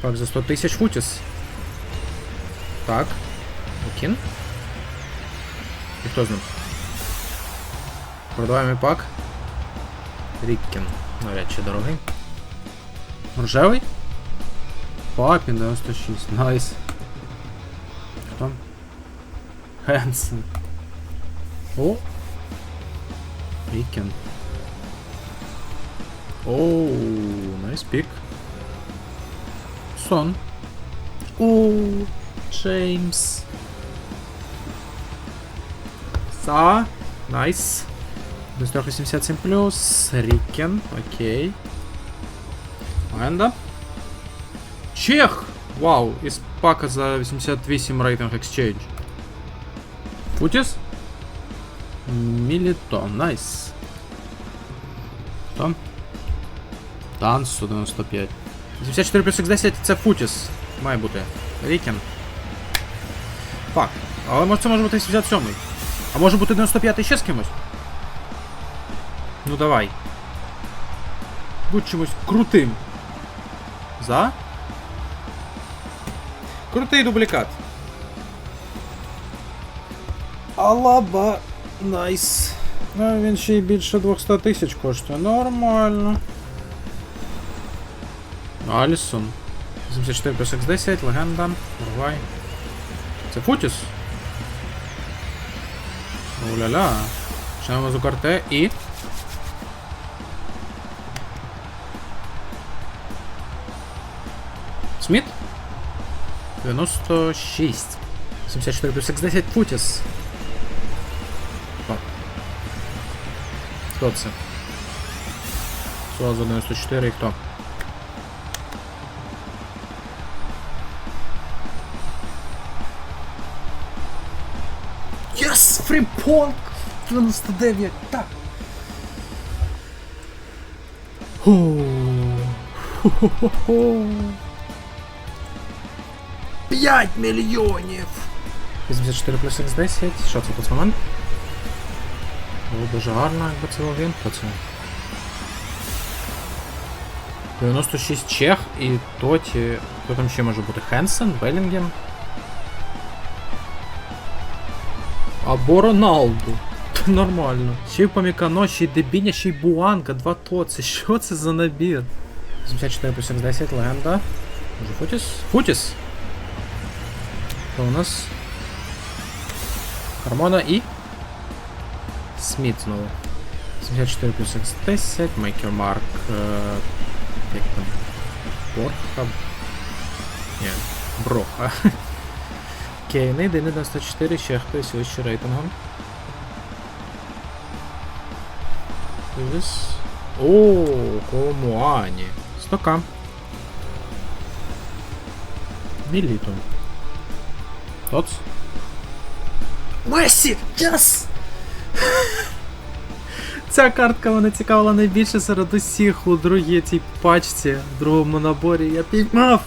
Так, за 100 тисяч футіс. Так. Окін. І хто з ним? Продаваємо пак. Ріккен. Навряд чи дорогий. Рожевий? Папін 96. Найс. Хто? Хенсен. О! Ріккен. Оу, найс пік. Сон. Оу, Джеймс. Са. Найс. До 187 плюс. Рікен. Окей. Ленда. Чех! Вау, із пака за 88 рейтинг Exchange. Футіс? Мілітон, найс. Хто? Танс 195. 84 плюс X10 це Футіс. Має бути. Рікен. Фак. Але може це може бути 87 А може бути 95 ще з кимось? Ну давай. Будь чимось крутим. За? Крутий дублікат. Алаба. Найс. Ну, він ще й більше 200 тисяч коштує. Нормально. Алісон. 74 плюс X10, легенда. Уругвай. Це Футіс? Уля-ля. Починаємо з карте і. Сміт? 96. 74 плюс X10 Футіс. О. Хто це? Суаза 94 і хто? Yes! Фріпонг! 99! Так! Ху. Ху-ху-ху-ху. 5 мільйонів! 84 плюс X10. Що це пацан? Було дуже гарно, якби це він. Хто це? 96 Чех і Тоті. Хто там ще може бути? Хенсен, Белінгем. Або Роналду. Нормально. Ще й Памікано, ще й Дебіня, ще й Буанка, два тоці. Що це за набір? 74 плюс 10, легенда. Може Футіс? Футіс! Що у нас? Хармона і. Сміт знову. 74 плюс X10, Мейкер Марк. Е... Як там? Борха. Ні, Броха. Кейни, Дини 94, ще хтось вище рейтингом. Дивись. О, Комуані. Стока. Мілітон. Тоц. Месі! Yes! Ця картка мене цікавила найбільше серед усіх у другій цій пачці, в другому наборі. Я піймав!